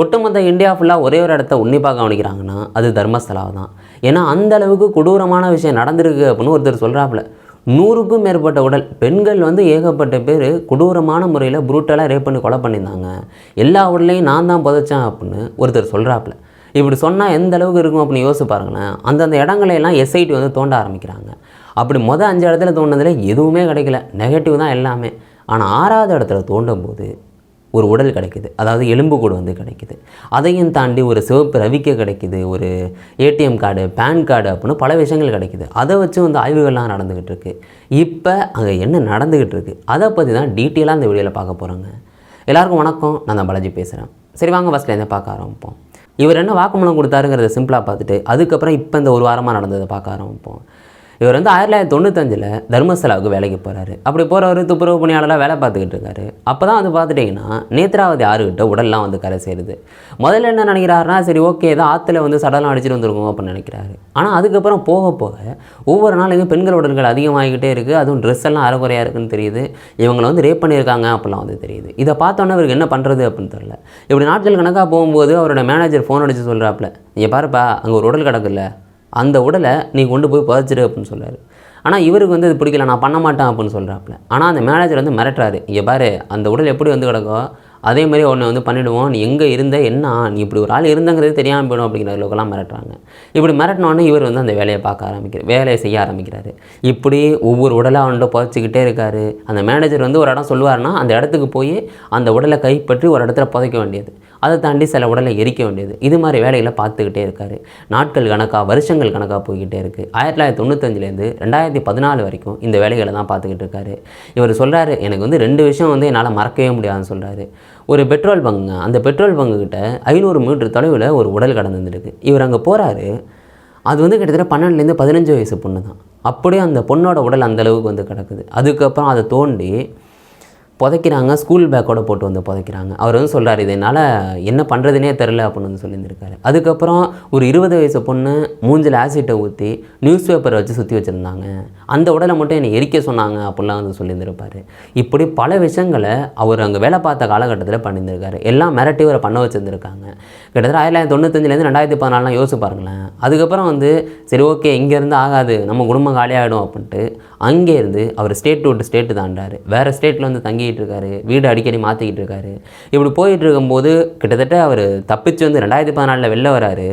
ஒட்டுமொத்த இந்தியா ஃபுல்லாக ஒரே ஒரு இடத்த உன்னிப்பாக கவனிக்கிறாங்கன்னா அது தர்மஸ்தலாவை தான். ஏன்னா அந்த அளவுக்கு கொடூரமான விஷயம் நடந்திருக்கு அப்படின்னு ஒருத்தர் சொல்கிறாப்புல நூறுக்கும் மேற்பட்ட உடல் பெண்கள் வந்து ஏகப்பட்ட பேர் கொடூரமான முறையில் புரூட்டலாக ரேப் பண்ணி கொலை பண்ணியிருந்தாங்க. எல்லா உடலையும் நான் தான் புதைச்சேன் அப்படின்னு ஒருத்தர் சொல்கிறாப்புல இப்படி சொன்னால் எந்த அளவுக்கு இருக்கும் அப்படின்னு யோசிச்சு பாருங்களேன். அந்தந்த இடங்களையெல்லாம் எஸ்ஐடி வந்து தோண்ட ஆரம்பிக்கிறாங்க. அப்படி மொதல் அஞ்சு இடத்துல தோண்டினதில் எதுவுமே கிடைக்கல. நெகட்டிவ் தான் எல்லாமே. ஆனால் ஆறாவது இடத்துல தோண்டும் போது ஒரு உடல் கிடைக்குது. அதாவது எலும்புக்கூடு வந்து கிடைக்குது. அதையும் தாண்டி ஒரு சிவப்பு ரவிக்க கிடைக்குது. ஒரு ஏடிஎம் கார்டு பேன் கார்டு அப்படின்னு பல விஷயங்கள் கிடைக்குது. அதை வச்சு வந்து ஆய்வுகள்லாம் நடந்துக்கிட்டு இருக்கு. இப்போ அங்கே என்ன நடந்துக்கிட்டு இருக்கு? அதை பற்றி தான் டீட்டெயிலாக இந்த வீடியோவில் பார்க்க போகிறோங்க எல்லாருக்கும் வணக்கம். நான் தான் பாலாஜி பேசுகிறேன் சரி வாங்க ஃபஸ்ட்லேருந்தே பார்க்க ஆரம்பிப்போம். இவர் என்ன வாக்குமூலம் கொடுத்தாருங்கிறத சிம்பிளாக பார்த்துட்டு அதுக்கப்புறம் இப்போ இந்த ஒரு வாரமாக நடந்ததை பார்க்க ஆரம்பிப்போம். இவர் வந்து ஆயிரத்தி தொள்ளாயிரத்தி தொண்ணூத்தஞ்சில் தர்மஸ்தலாவுக்கு வேலைக்கு போகிறாரு அப்படி போகிறவர் துப்புரவு பணியாளராக வேலை பார்த்துக்கிட்டு இருக்காரு. அப்போ தான் வந்து பார்த்துட்டிங்கன்னா நேத்ராவதி ஆறுகிட்ட உடல்லாம் வந்து கரை சேருது. முதல்ல என்ன நினைக்கிறாருன்னா சரி ஓகே ஏதோ ஆற்றுல வந்து சடலம் அடிச்சிட்டு வந்துருக்கோம் அப்படின்னு நினைக்கிறாரு. ஆனால் அதுக்கப்புறம் போக போக ஒவ்வொரு நாளைக்கும் பெண்கள் உடல்கள் அதிகமாகிக்கிட்டே இருக்குது அதுவும் ட்ரெஸ் எல்லாம் அறகுறையாக இருக்குன்னு தெரியுது. இவங்களை வந்து ரேப் பண்ணியிருக்காங்க அப்படிலாம் வந்து தெரியுது. இதை பார்த்தோன்னே இவருக்கு என்ன பண்ணுறது அப்படின்னு தெரில இப்படி நாட்கள் கணக்காக போகும்போது அவரோட மேனேஜர் ஃபோன் அடித்து சொல்கிறாப்புல நீங்கள் பாருப்பா அங்கே ஒரு உடல் கிடக்குல்ல. அந்த உடலை நீ கொண்டு போய் புதைச்சிரு அப்படின்னு சொல்கிறாரு ஆனால் இவருக்கு வந்து அது பிடிக்கல நான் பண்ண மாட்டேன் அப்படின்னு சொல்கிறாப்புல ஆனால் அந்த மேனேஜர் வந்து மிரட்டுறாரு. இங்கே பாரு அந்த உடல் எப்படி வந்து கிடக்கோ அதே மாதிரி உன்னை வந்து பண்ணிவிடுவோம் நீ எங்கே இருந்த என்ன? நீ இப்படி ஒரு ஆள் இருந்தங்கிறது தெரியாமல் போயிடும் அப்படிங்கிற அளவுக்குலாம் மிரட்டுறாங்க. இப்படி மிரட்டினோடனே இவர் வந்து அந்த வேலையை பார்க்க ஆரம்பிக்கிறார். வேலையை செய்ய ஆரம்பிக்கிறாரு. இப்படி ஒவ்வொரு உடலாக அவன்கிட்ட புதைச்சிக்கிட்டே இருக்காரு. அந்த மேனேஜர் வந்து ஒரு இடம் சொல்லுவாருன்னா அந்த இடத்துக்கு போய் அந்த உடலை கைப்பற்றி ஒரு இடத்துல புதைக்க வேண்டியது. அதை தாண்டி சில உடலை எரிக்க வேண்டியது. இது மாதிரி வேலைகளை பார்த்துக்கிட்டே இருக்காரு. நாட்கள் கணக்காக வருஷங்கள் கணக்காக போய்கிட்டே இருக்குது ஆயிரத்தி தொள்ளாயிரத்தி தொண்ணூத்தஞ்சுலேருந்து ரெண்டாயிரத்தி பதினாலு வரைக்கும் இந்த வேலைகளை தான் பார்த்துக்கிட்டு இருக்காரு. இவர் சொல்கிறாரு எனக்கு வந்து ரெண்டு விஷயம் வந்து என்னால் மறக்கவே முடியாதுன்னு சொல்கிறாரு ஒரு பெட்ரோல் பங்குங்க அந்த பெட்ரோல் பங்குக்கிட்ட ஐநூறு மீட்டர் தொலைவில் ஒரு உடல் கடந்து வந்துருக்கு. இவர் அங்கே போகிறாரு அது வந்து கிட்டத்தட்ட பன்னெண்டுலேருந்து பதினஞ்சு வயசு பொண்ணு தான். அப்படியே அந்த பொண்ணோட உடல் அந்தளவுக்கு வந்து கிடக்குது. அதுக்கப்புறம் அதை தோண்டி புதைக்கிறாங்க ஸ்கூல் பேக்கோட போட்டு வந்து புதைக்கிறாங்க. அவர் வந்து சொல்கிறார் இதனால் என்ன பண்ணுறதுனே தெரில அப்படின்னு வந்து சொல்லியிருந்திருக்காரு. அதுக்கப்புறம் ஒரு இருபது வயசு பொண்ணு மூஞ்சில் ஆசிட்டை ஊற்றி நியூஸ் பேப்பரை வச்சு சுற்றி வச்சுருந்தாங்க. அந்த உடலை மட்டும் என்னை எரிக்க சொன்னாங்க அப்படிலாம் வந்து சொல்லியிருந்திருப்பார். இப்படி பல விஷயங்களை அவர் அங்கே வேலை பார்த்த காலகட்டத்தில் பண்ணியிருந்திருக்காரு. எல்லாம் மிரட்டி அவரை பண்ண வச்சுருந்துருக்காங்க. கிட்டத்தட்ட ஆயிரத்தி தொள்ளாயிரத்தி தொண்ணூத்தஞ்சிலேருந்து ரெண்டாயிரத்தி பதினாலாம் யோசிச்சு பாருங்களேன். அதுக்கப்புறம் வந்து சரி ஓகே இங்கேருந்து ஆகாது நம்ம குடும்பம் காலியாகிடும் அப்படின்ட்டு அங்கேருந்து அவர் ஸ்டேட் விட்டு ஸ்டேட்டு தாண்டார். வேறு ஸ்டேட்டில் வந்து தங்கி தங்கிக்கிட்டு இருக்காரு வீடு அடிக்கடி மாற்றிக்கிட்டு இருக்காரு இப்படி போயிட்டு இருக்கும்போது கிட்டத்தட்ட அவர் தப்பிச்சு வந்து ரெண்டாயிரத்தி பதினாலில் வெளில வராரு.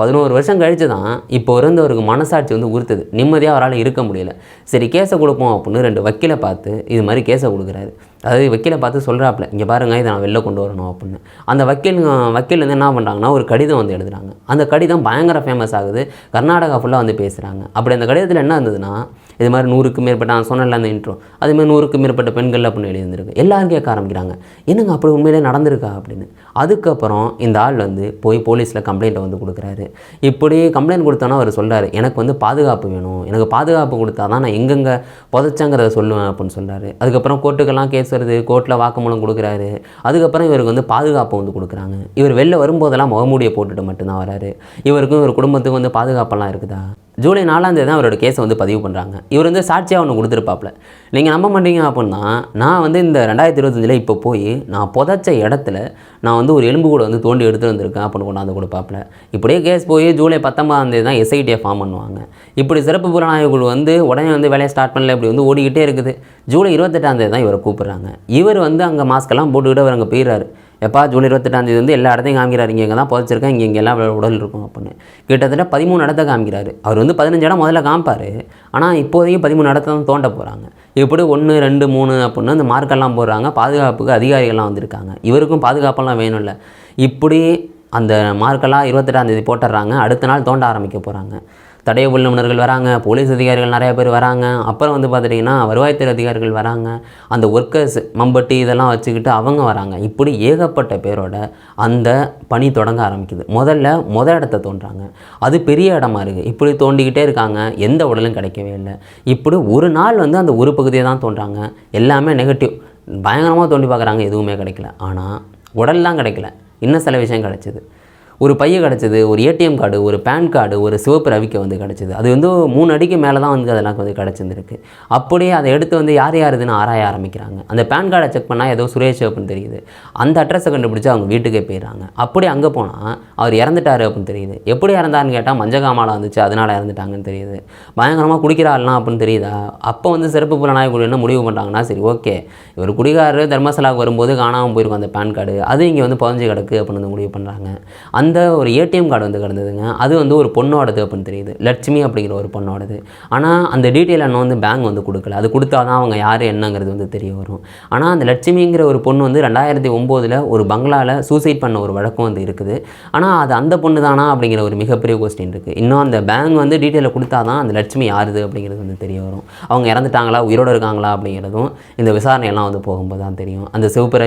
பதினோரு வருஷம் கழித்து தான் இப்போ இருந்தவருக்கு மனசாட்சி வந்து உறுத்துது. நிம்மதியாக அவரால் இருக்க முடியல. சரி கேஸை கொடுப்போம் அப்படின்னு ரெண்டு வக்கீலை பார்த்து இது மாதிரி கேஸை கொடுக்குறாரு. அதாவது வக்கீலை பார்த்து சொல்கிறாப்புல இங்கே பாருங்க இதை நான் வெளில கொண்டு வரணும் அப்படின்னு. அந்த வக்கீல் வக்கீல் வந்து என்ன பண்ணுறாங்கன்னா ஒரு கடிதம் வந்து எழுதுகிறாங்க அந்த கடிதம் பயங்கர ஃபேமஸ் ஆகுது. கர்நாடகா ஃபுல்லாக வந்து பேசுகிறாங்க அப்படி அந்த கடிதத்தில் என்ன இருந்ததுன்னா இது மாதிரி நூறுக்கு மேற்பட்ட நான் சொன்னல அந்த இன்ட்ரோ அதே மாதிரி நூறுக்கு மேற்பட்ட பெண்கள் அப்படின்னு எழுதியிருந்திருக்கு. எல்லாரும் கேட்க ஆரம்பிக்கிறாங்க. என்னங்க அப்படி உண்மையிலே நடந்திருக்கா அப்படின்னு. அதுக்கப்புறம் இந்த ஆள் வந்து போய் போலீஸில் கம்ப்ளைண்ட்டை வந்து கொடுக்குறாரு. இப்படி கம்ப்ளைண்ட் கொடுத்தோன்னா அவர் சொல்கிறார் எனக்கு வந்து பாதுகாப்பு வேணும். எனக்கு பாதுகாப்பு கொடுத்தா தான் நான் எங்கெங்கே புதைச்சங்கிறத சொல்லுவேன் அப்படின்னு சொல்கிறாரு அதுக்கப்புறம் கோர்ட்டுக்கெல்லாம் கேஸ் வருது. கோர்ட்டில் வாக்குமூலம் கொடுக்குறாரு. அதுக்கப்புறம் இவருக்கு வந்து பாதுகாப்பு வந்து கொடுக்குறாங்க. இவர் வெளில வரும்போதெல்லாம் முகமூடியை போட்டுட்டு மட்டும்தான் வராரு. இவருக்கும் இவர் குடும்பத்துக்கும் வந்து பாதுகாப்பெல்லாம் இருக்குதா? ஜூலை நாலாம் தேதி தான் அவரோட கேஸை வந்து பதிவு பண்ணுறாங்க இவர் வந்து சாட்சியாக ஒன்று கொடுத்துருப்பாப்ல. நீங்கள் நம்ப மாட்டீங்க அப்படின்னா நான் வந்து இந்த ரெண்டாயிரத்தி இருபத்தஞ்சில் இப்போ போய் நான் புதைச்ச இடத்துல நான் வந்து ஒரு எலும்பு கூட வந்து தோண்டி எடுத்துகிட்டு வந்திருக்கேன் அப்படின்னு கொண்டாந்து கொடுப்பாப்ல. இப்படியே கேஸ் போய் ஜூலை பத்தொம்பதாம் தேதி தான் எஸ்ஐடியை ஃபார்ம் பண்ணுவாங்க. இப்படி சிறப்பு புலனாய்வுகள் வந்து உடனே வந்து வேலையை ஸ்டார்ட் பண்ணல இப்படி வந்து ஓடிக்கிட்டே இருக்குது. ஜூலை இருபத்தெட்டாம் தேதி தான் இவரை கூப்பிட்றாங்க. இவர் வந்து அங்கே மாஸ்க்கெல்லாம் போட்டுக்கிட்டு அவர் அங்கே போயிடுறாரு. எப்பா ஜூலை இருபத்தெட்டாந்தேதி வந்து எல்லா இடத்தையும் காமிக்கிறார். இங்கே இங்கே தான் புதைச்சிருக்கேன் இங்கே இங்கே எல்லாம் உடல் இருக்கும் அப்படின்னு. கிட்டத்தட்ட பதிமூணு இடத்த காமிக்கிறாரு. அவர் வந்து பதினஞ்சு இடம் முதல்ல காமிப்பார். ஆனால் இப்போதைக்கு பதிமூணு இடத்த தான் தோண்ட போகிறாங்க இப்படி ஒன்று ரெண்டு மூணு அப்படின்னு அந்த மார்க்கெல்லாம் போடுறாங்க. பாதுகாப்புக்கு அதிகாரிகள்லாம் வந்திருக்காங்க. இவருக்கும் பாதுகாப்பெல்லாம் வேணும்ல. இப்படி அந்த மார்க்கெல்லாம் இருபத்தெட்டாந்தேதி போட்டுடுறாங்க. அடுத்த நாள் தோண்ட ஆரம்பிக்க போகிறாங்க தடய நிபுணர்கள் வராங்க போலீஸ் அதிகாரிகள் நிறைய பேர் வராங்க. அப்புறம் வந்து பார்த்துட்டிங்கன்னா வருவாய்த்துறை அதிகாரிகள் வராங்க. அந்த ஒர்க்கர்ஸ் மம்பட்டி இதெல்லாம் வச்சுக்கிட்டு அவங்க வராங்க. இப்படி ஏகப்பட்ட பேரோட அந்த பணி தொடங்க ஆரம்பிக்குது. முதல்ல முத இடத்த தோன்றாங்க. அது பெரிய இடமா இருக்குது இப்படி தோண்டிக்கிட்டே இருக்காங்க. எந்த உடலும் கிடைக்கவே இல்லை. இப்படி ஒரு நாள் வந்து அந்த ஒரு பகுதியை தான் தோன்றாங்க. எல்லாமே நெகட்டிவ் பயங்கரமாக தோண்டி பார்க்குறாங்க. எதுவுமே கிடைக்கல. ஆனால் உடல்லாம் கிடைக்கல. இன்னும் சில விஷயம் கிடைச்சிது. ஒரு பைய கிடச்சிது ஒரு ஏடிஎம் கார்டு ஒரு பேன் கார்டு ஒரு சிவப்பு ரவிக்கு வந்து கிடச்சிது. அது வந்து மூணு அடிக்கு மேலே தான் வந்து அதெல்லாம் வந்து கிடச்சிருந்துருக்கு. அப்படியே அதை எடுத்து வந்து யார் யார் இதுன்னு ஆராய ஆரம்பிக்கிறாங்க. அந்த பேன் கார்டை செக் பண்ணால் ஏதோ சுரேஷ் அப்படின்னு தெரியுது. அந்த அட்ரஸை கண்டுபிடிச்சி அவங்க வீட்டுக்கே போயிடுறாங்க. அப்படி அங்கே போனால் அவர் இறந்துட்டாரு அப்படின்னு தெரியுது. எப்படி இறந்தாருன்னு கேட்டால் மஞ்சகாமாலம் வந்துச்சு அதனால் இறந்துட்டாங்கன்னு தெரியுது. பயங்கரமாக குடிக்கிறாள்லாம் அப்படின்னு தெரியுதா? அப்போ வந்து சிறப்பு புலனாய்வு என்ன முடிவு பண்ணுறாங்கன்னா சரி ஓகே. இவர் குடிகாரர் தர்மசலாவுக்கு வரும்போது காணாமல் போயிருக்கும் அந்த பேன் கார்டு. அது இங்கே வந்து புதஞ்சு கிடக்கு அப்படின்னு வந்து முடிவு பண்ணுறாங்க அந்த அந்த ஒரு ஏடிஎம் கார்டு வந்து கிடந்ததுங்க. அது வந்து ஒரு பொண்ணோடது அப்படின்னு தெரியுது. லட்சுமி அப்படிங்கிற ஒரு பொண்ணோடது. ஆனால் அந்த டீட்டெயில் இன்னும் வந்து பேங்க் வந்து கொடுக்கல. அது கொடுத்தா தான் அவங்க யார் என்னங்கிறது வந்து தெரிய வரும். ஆனால் அந்த லட்சுமிங்கிற ஒரு பொண்ணு வந்து ரெண்டாயிரத்தி ஒம்போதில் ஒரு பங்களாவில் சூசைட் பண்ண ஒரு வழக்கம் வந்து இருக்குது. ஆனால் அது அந்த பொண்ணு தானா அப்படிங்கிற ஒரு மிகப்பெரிய கொஸ்டின் இருக்குது இன்னும் அந்த பேங்க் வந்து டீட்டெயிலை கொடுத்தா தான் அந்த லட்சுமி யாருது அப்படிங்கிறது வந்து தெரிய வரும். அவங்க இறந்துட்டாங்களா உயிரோடு இருக்காங்களா அப்படிங்கிறதும் இந்த விசாரணையெல்லாம் வந்து போகும்போது தான் தெரியும். அந்த சிவப்பு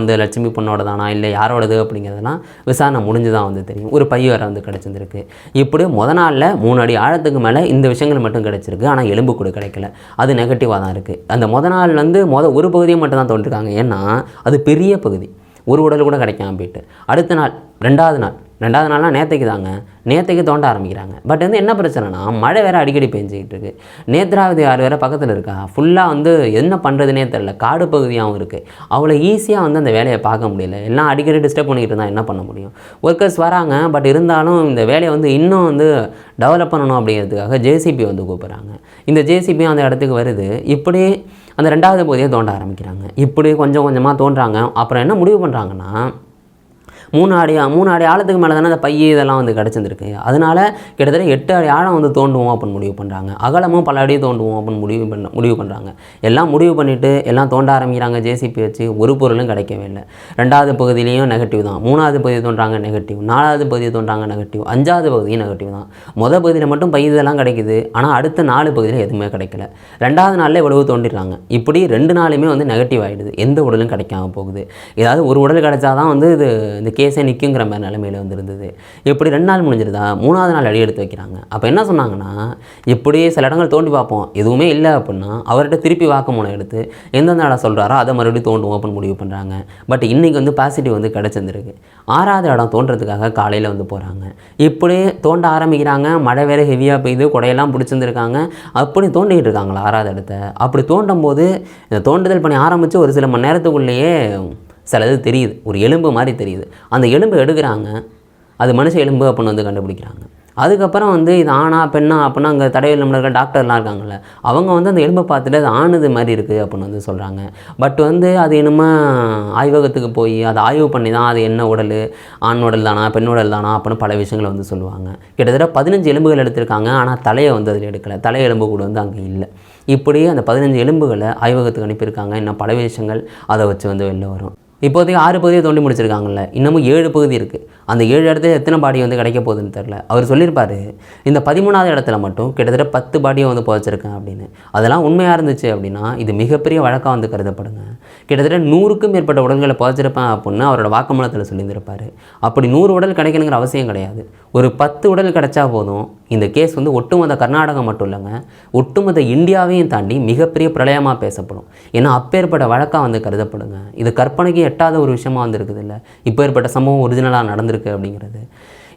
அந்த லட்சுமி பொண்ணோட தானா இல்லை யாரோடது அப்படிங்கிறதெல்லாம் விசாரணை முடிஞ்சு தான் வந்து தெரியும். ஒரு பைய வேறு வந்து கிடச்சிருந்துருக்கு. இப்படி முத நாளில் மூணு அடி ஆழத்துக்கு மேலே இந்த விஷயங்கள் மட்டும் கிடச்சிருக்கு. ஆனால் எலும்பு கூட கிடைக்கல. அது நெகட்டிவாக தான் இருக்குது அந்த முத நாள் வந்து மொதல் ஒரு பகுதியை மட்டும் தான் தோன்றிருக்காங்க ஏன்னா அது பெரிய பகுதி. ஒரு உடல் கூட கிடைக்காம போயிட்டு. அடுத்த நாள் ரெண்டாவது நாள் ரெண்டாவது நாள்லாம் நேற்றுக்கு தாங்க. நேற்றுக்கு தோண்ட ஆரம்பிக்கிறாங்க. பட் வந்து என்ன பிரச்சனைனா மழை வேறு அடிக்கடி பெஞ்சிக்கிட்டு இருக்கு. நேத்ராவதி ஆறு வேறு பக்கத்தில் இருக்கா? ஃபுல்லாக வந்து என்ன பண்ணுறதுனே தெரில காடு பகுதியாகவும் இருக்குது அவ்வளோ ஈஸியாக வந்து அந்த வேலையை பார்க்க முடியல. எல்லாம் அடிக்கடி டிஸ்டர்ப் பண்ணிக்கிட்டு இருந்தால் என்ன பண்ண முடியும்? ஒர்க்கர்ஸ் வராங்க. பட் இருந்தாலும் இந்த வேலையை வந்து இன்னும் வந்து டெவலப் பண்ணணும் அப்படிங்கிறதுக்காக ஜேசிபி வந்து கூப்பிட்றாங்க. இந்த ஜேசிபியும் அந்த இடத்துக்கு வருது. இப்படி அந்த ரெண்டாவது பகுதியை தோண்ட ஆரம்பிக்கிறாங்க. இப்படி கொஞ்சம் கொஞ்சமாக தோன்றாங்க. அப்புறம் என்ன முடிவு பண்ணுறாங்கன்னா மூணு அடி மூணு அடி ஆழத்துக்கு மேலே தானே அந்த பைய இதெல்லாம் வந்து கிடச்சிருந்துருக்கு. அதனால கிட்டத்தட்ட எட்டு அடி ஆழம் வந்து தோண்டுவோம் அப்படின்னு முடிவு பண்ணுறாங்க அகலமும் பல அடி தோண்டுவோம் அப்படின்னு முடிவு பண்ண முடிவு பண்ணுறாங்க எல்லாம் முடிவு பண்ணிவிட்டு எல்லாம் தோண்ட ஆரம்பிக்கிறாங்க. ஜேசிபி வச்சு ஒரு பொருளும் கிடைக்கவே இல்லை. ரெண்டாவது பகுதியிலையும் நெகட்டிவ் தான். மூணாவது பகுதி தோன்றாங்க நெகட்டிவ் நாலாவது பகுதி தோன்றாங்க நெகட்டிவ் அஞ்சாவது பகுதியும் நெகட்டிவ் தான். மொதல் பகுதியில் மட்டும் பை இதெல்லாம் கிடைக்குது. ஆனால் அடுத்த நாலு பகுதியில் எதுவுமே கிடைக்கல. ரெண்டாவது நாளில் இவ்வளவு தோண்டிடுறாங்க. இப்படி ரெண்டு நாளுமே வந்து நெகட்டிவ் ஆகிடுது எந்த உடலும் கிடைக்காம போகுது. ஏதாவது ஒரு உடல் கிடைச்சாதான் வந்து இது இந்த கேஸே நிற்குங்கிற மாதிரி நிலமையில வந்து எப்படி இப்படி ரெண்டு நாள் முடிஞ்சிருதா? மூணாவது நாள் அடி எடுத்து வைக்கிறாங்க. அப்போ என்ன சொன்னாங்கன்னா எப்படி சில இடங்கள் தோண்டி பார்ப்போம். எதுவுமே இல்லை அப்படின்னா அவர்கிட்ட திருப்பி வாக்குமூலம் எடுத்து எந்தெந்த இடம் சொல்கிறாரோ அதை மறுபடியும் தோண்டுவோம் அப்படின்னு முடிவு பண்ணுறாங்க பட் இன்றைக்கி வந்து பாசிட்டிவ் வந்து கிடச்சிருந்துருக்கு. ஆறாவது இடம் தோன்றதுக்காக காலையில் வந்து போகிறாங்க இப்படி தோண்ட ஆரம்பிக்கிறாங்க. மழை வேறு ஹெவியாக பெய்யுது குடையெல்லாம் பிடிச்சிருந்துருக்காங்க. அப்படி தோண்டிக்கிட்டு இருக்காங்களா ஆறாவது இடத்த? அப்படி தோண்டும் போது இந்த தோண்டுதல் பண்ணி ஆரம்பித்து ஒரு சில மணி நேரத்துக்குள்ளேயே சிலது தெரியுது. ஒரு எலும்பு மாதிரி தெரியுது. அந்த எலும்பு எடுக்கிறாங்க. அது மனுஷ எலும்பு அப்படின்னு வந்து கண்டுபிடிக்கிறாங்க. அதுக்கப்புறம் வந்து இது ஆணா பெண்ணா அப்படின்னா அங்கே தடையில் நிபுணர்கள் டாக்டர்லாம் இருக்காங்கல்ல அவங்க வந்து அந்த எலும்பை பார்த்துட்டு அது ஆணுது மாதிரி இருக்குது அப்படின்னு வந்து சொல்கிறாங்க பட் வந்து அது என்னமோ ஆய்வகத்துக்கு போய் அதை ஆய்வு பண்ணி தான் அது என்ன உடல் ஆண் உடல் தானா பெண் உடல் தானா அப்படின்னு பல விஷயங்களை வந்து சொல்லுவாங்க. கிட்டத்தட்ட பதினஞ்சு எலும்புகள் எடுத்திருக்காங்க. ஆனால் தலையை வந்து அதில் எடுக்கலை. தலை எலும்பு கூட வந்து அங்கே இல்லை. இப்படி அந்த பதினஞ்சு எலும்புகளை ஆய்வகத்துக்கு அனுப்பியிருக்காங்க. இன்னும் பல விஷயங்கள் அதை வச்சு வந்து வெளில வரும். இப்போதைக்கு ஆறு பகுதியை தோண்டி முடிச்சிருக்காங்கல்ல. இன்னமும் ஏழு பகுதி இருக்குது அந்த ஏழு இடத்துல எத்தனை பாடி வந்து கிடைக்க போகுதுன்னு தெரில அவர் சொல்லியிருப்பார் இந்த பதிமூணாவது இடத்துல மட்டும் கிட்டத்தட்ட பத்து பாடியை வந்து புதைச்சிருக்கேன் அப்படின்னு. அதெல்லாம் உண்மையாக இருந்துச்சு அப்படின்னா இது மிகப்பெரிய வழக்காக வந்து கருதப்படுங்க. கிட்டத்தட்ட நூறுக்கும் மேற்பட்ட உடல்களை புதைச்சிருப்பேன் அப்படின்னு அவரோட வாக்குமூலத்தில் சொல்லியிருந்திருப்பார். அப்படி நூறு உடல் கிடைக்கணுங்கிற அவசியம் கிடையாது. ஒரு பத்து உடல் கிடைச்சா போதும். இந்த கேஸ் வந்து ஒட்டுமொத்த கர்நாடகம் மட்டும் இல்லைங்க ஒட்டுமொத்த இந்தியாவையும் தாண்டி மிகப்பெரிய பிரளயமாக பேசப்படும். ஏன்னா அப்பேற்பட்ட வழக்காக வந்து கருதப்படுங்க. இது கற்பனைக்கு எட்டாத ஒரு விஷயமா வந்து இருக்குது இல்லை இப்போ ஏற்பட்ட சம்பவம் ஒரிஜினலாக நடந்திருக்கு அப்படிங்கிறது.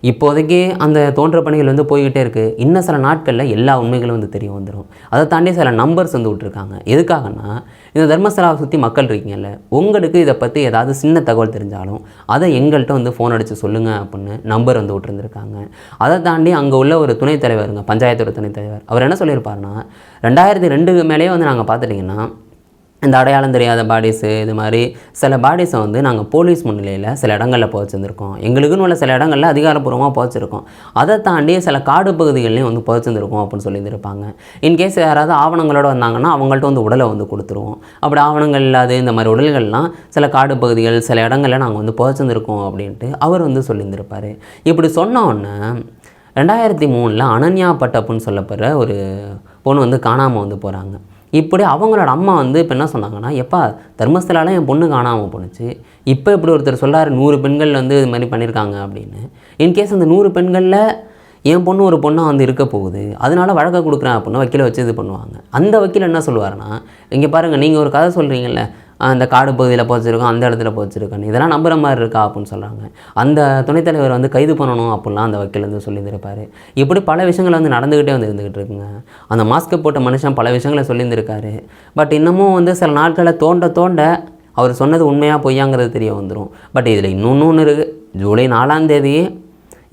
இப்போதைக்கு அந்த தோன்ற பணிகள் வந்து போய்கிட்டே இருக்குது இன்னும் சில நாட்களில் எல்லா உண்மைகளும் வந்து தெரிய வந்துடும் அதை தாண்டி சில நம்பர்ஸ் வந்து விட்ருக்காங்க எதுக்காகன்னா இந்த தர்மஸ்தலாவை சுற்றி மக்கள் இருக்கீங்கல்ல உங்களுக்கு இதை பற்றி ஏதாவது சின்ன தகவல் தெரிஞ்சாலும் அதை எங்கள்கிட்ட வந்து ஃபோன் அடித்து சொல்லுங்கள் அப்படின்னு நம்பர் வந்து விட்டுருந்துருக்காங்க. அதை தாண்டி அங்கே உள்ள ஒரு துணைத் தலைவருங்க பஞ்சாயத்தோட துணைத் தலைவர் அவர் என்ன சொல்லியிருப்பாருன்னா ரெண்டாயிரத்தி ரெண்டுக்கு மேலேயே வந்து நாங்கள் பார்த்துட்டிங்கன்னா இந்த அடையாளம் தெரியாத பாடிஸு இது மாதிரி சில பாடிஸை வந்து நாங்கள் போலீஸ் முன்னிலையில் சில இடங்களில் புதைச்சிருந்துருக்கோம். எங்களுக்குன்னு உள்ள சில இடங்களில் அதிகாரப்பூர்வமாக புதைச்சிருக்கோம். அதை தாண்டி சில காடு பகுதிகள்லையும் வந்து புதைச்சிருந்துருக்கோம் அப்படின்னு சொல்லியிருப்பாங்க இன்கேஸ் யாராவது ஆவணங்களோடு வந்தாங்கன்னா அவங்கள்ட்ட வந்து உடலை வந்து கொடுத்துருவோம். அப்படி ஆவணங்கள் இல்லாத இந்த மாதிரி உடல்கள்லாம் சில காடு பகுதிகள் சில இடங்களில் நாங்கள் வந்து புதைச்சிருந்துருக்கோம் அப்படின்ட்டு அவர் வந்து சொல்லியிருந்திருப்பார். இப்படி சொன்னோன்னே ரெண்டாயிரத்தி மூணில் அனன்யா பட் அப்படின்னு சொல்லப்படுற ஒரு பொண்ணு வந்து காணாமல் வந்து போகிறாங்க இப்படி அவங்களோட அம்மா வந்து இப்போ என்ன சொன்னாங்கன்னா எப்பா தர்மஸ்தலால என் பொண்ணு காணாமல் போணுச்சு. இப்போ இப்படி ஒருத்தர் சொல்றாரு நூறு பெண்கள் வந்து இது மாதிரி பண்ணியிருக்காங்க அப்படின்னு. இன்கேஸ் அந்த நூறு பெண்களில் என் பொண்ணு ஒரு பொண்ணாக வந்து இருக்க போகுது அதனால் வழக்க கொடுக்குறேன் அப்படின்னு வக்கீலை வச்சு இது பண்ணுவாங்க. அந்த வக்கீல் என்ன சொல்லுவாருன்னா இங்கே பாருங்கள் நீங்கள் ஒரு கதை சொல்கிறீங்கல்ல அந்த காடு பகுதியில் போச்சிருக்கோம் அந்த இடத்துல போச்சிருக்கோன்னு இதெல்லாம் நம்புற மாதிரி இருக்கா அப்படின்னு சொல்கிறாங்க அந்த துணைத்தலைவர் வந்து கைது பண்ணணும் அப்படிலாம் அந்த வக்கீல் வந்து இப்படி பல விஷயங்கள் வந்து நடந்துக்கிட்டே வந்து இருந்துக்கிட்டு இருக்குங்க. அந்த மாஸ்க்கு போட்ட மனுஷன் பல விஷயங்களை சொல்லியிருந்திருக்காரு. பட் இன்னமும் வந்து சில நாட்களை தோண்ட தோண்ட அவர் சொன்னது உண்மையாக பொய்யாங்கிறது தெரிய வந்துடும் பட் இதில் இன்னொன்று ஒன்று இருக்குது ஜூலை நாலாம் தேதி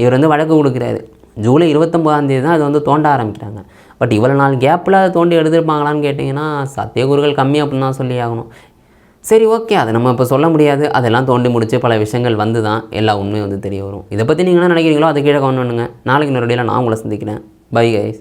இவர் வந்து வழக்கு கொடுக்குறாரு. ஜூலை இருபத்தொம்போதாம் தேதி தான் அதை வந்து தோண்ட ஆரம்பிக்கிறாங்க. பட் இவ்வளோ நாள் கேப்பில் தோண்டி எடுத்திருப்பாங்களான்னு கேட்டிங்கன்னா சத்தியகுருகள் கம்மி அப்படின்னு தான் சொல்லி ஆகணும். சரி ஓகே. அதை நம்ம இப்போ சொல்ல முடியாது. அதெல்லாம் தோண்டி முடிச்சு பல விஷயங்கள் வந்து தான் எல்லா உண்மையும் வந்து தெரிய வரும். இதை பற்றி நீங்கள் என்ன நினைக்கிறீங்களோ அதை கீழே கவனம் பண்ணுங்க. நாளைக்கு நேரடியில் நான் உங்களை சந்திக்கிறேன். Bye guys